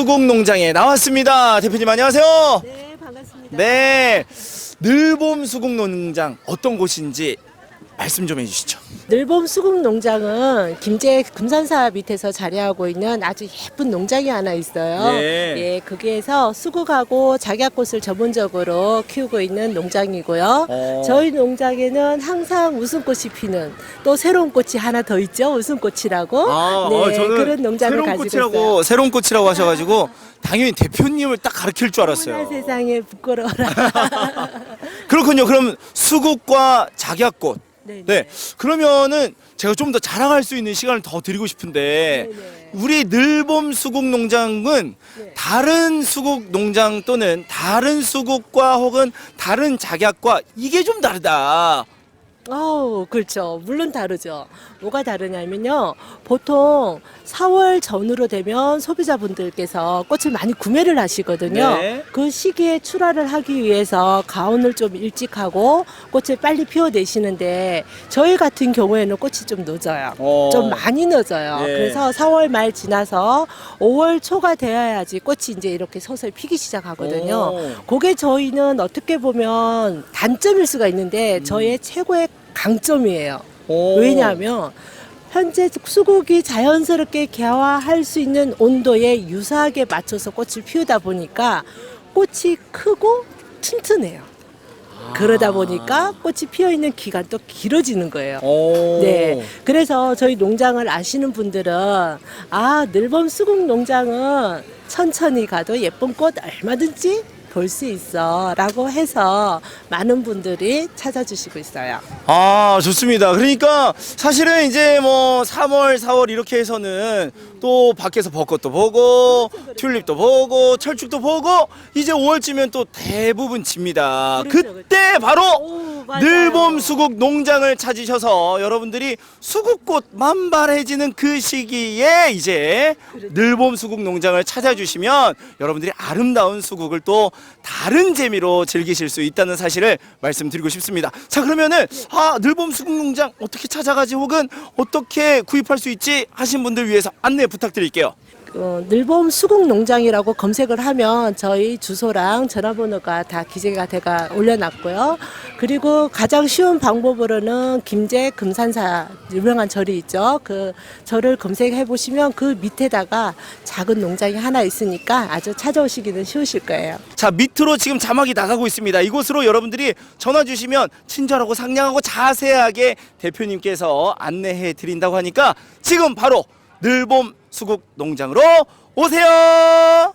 수국 농장에 나왔습니다. 대표님 안녕하세요. 네, 반갑습니다. 네. 늘봄 수국 농장 어떤 곳인지 말씀 좀 해주시죠. 늘봄 수국 농장은 김제 금산사 밑에서 자리하고 있는 아주 예쁜 농장이 하나 있어요. 예. 예, 거기에서 수국하고 작약꽃을 전문적으로 키우고 있는 농장이고요. 어. 저희 농장에는 항상 웃음꽃이 피는 또 새로운 꽃이 하나 더 있죠. 웃음꽃이라고. 네, 그런 농장을 새로운 가지고 꽃이라고 있어요. 새로운 꽃이라고 하셔가지고 당연히 대표님을 딱 가르칠 줄 알았어요. 세상에 부끄러워라. 그렇군요. 그럼 수국과 작약꽃. 네, 네. 그러면은 제가 좀 더 자랑할 수 있는 시간을 더 드리고 싶은데 네, 네. 우리 늘봄 수국 농장은 네. 다른 수국 농장 또는 다른 수국과 혹은 다른 작약과 이게 좀 다르다. 아우, 그렇죠. 물론 다르죠. 뭐가 다르냐면요. 보통 4월 전후로 되면 소비자분들께서 꽃을 많이 구매를 하시거든요. 네. 그 시기에 출하를 하기 위해서 가온을 좀 일찍 하고 꽃을 빨리 피워내시는데 저희 같은 경우에는 꽃이 좀 늦어요. 어. 좀 많이 늦어요. 네. 그래서 4월 말 지나서 5월 초가 되어야지 꽃이 이제 이렇게 서서히 피기 시작하거든요. 오. 그게 저희는 어떻게 보면 단점일 수가 있는데 저희의 최고의 강점이에요. 오. 왜냐하면 현재 수국이 자연스럽게 개화할 수 있는 온도에 유사하게 맞춰서 꽃을 피우다 보니까 꽃이 크고 튼튼해요. 그러다 보니까 꽃이 피어 있는 기간도 길어지는 거예요. 오. 네. 그래서 저희 농장을 아시는 분들은 아, 늘봄 수국 농장은 천천히 가도 예쁜 꽃 얼마든지 볼 수 있어 라고 해서 많은 분들이 찾아주시고 있어요. 아 좋습니다. 그러니까 사실은 이제 뭐 3월, 4월 이렇게 해서는 또 밖에서 벚꽃도 보고 튤립도 보고 철쭉도 보고 이제 5월쯤면 또 대부분 집니다. 그렇죠, 그때 바로. 늘봄 수국 농장을 찾으셔서 여러분들이 수국꽃 만발해지는 그 시기에 이제 늘봄 수국 농장을 찾아주시면 여러분들이 아름다운 수국을 또 다른 재미로 즐기실 수 있다는 사실을 말씀드리고 싶습니다. 자 그러면은 아 늘봄 수국 농장 어떻게 찾아가지 혹은 어떻게 구입할 수 있지 하신 분들 위해서 안내 부탁드릴게요. 어, 늘봄 수국 농장이라고 검색을 하면 저희 주소랑 전화번호가 다 기재가 돼가 올려놨고요. 그리고 가장 쉬운 방법으로는 김제 금산사 유명한 절이 있죠. 그 절을 검색해 보시면 그 밑에다가 작은 농장이 하나 있으니까 아주 찾아오시기는 쉬우실 거예요. 자 밑으로 지금 자막이 나가고 있습니다. 이곳으로 여러분들이 전화 주시면 친절하고 상냥하고 자세하게 대표님께서 안내해 드린다고 하니까 지금 바로 늘봄 수국 농장으로 오세요.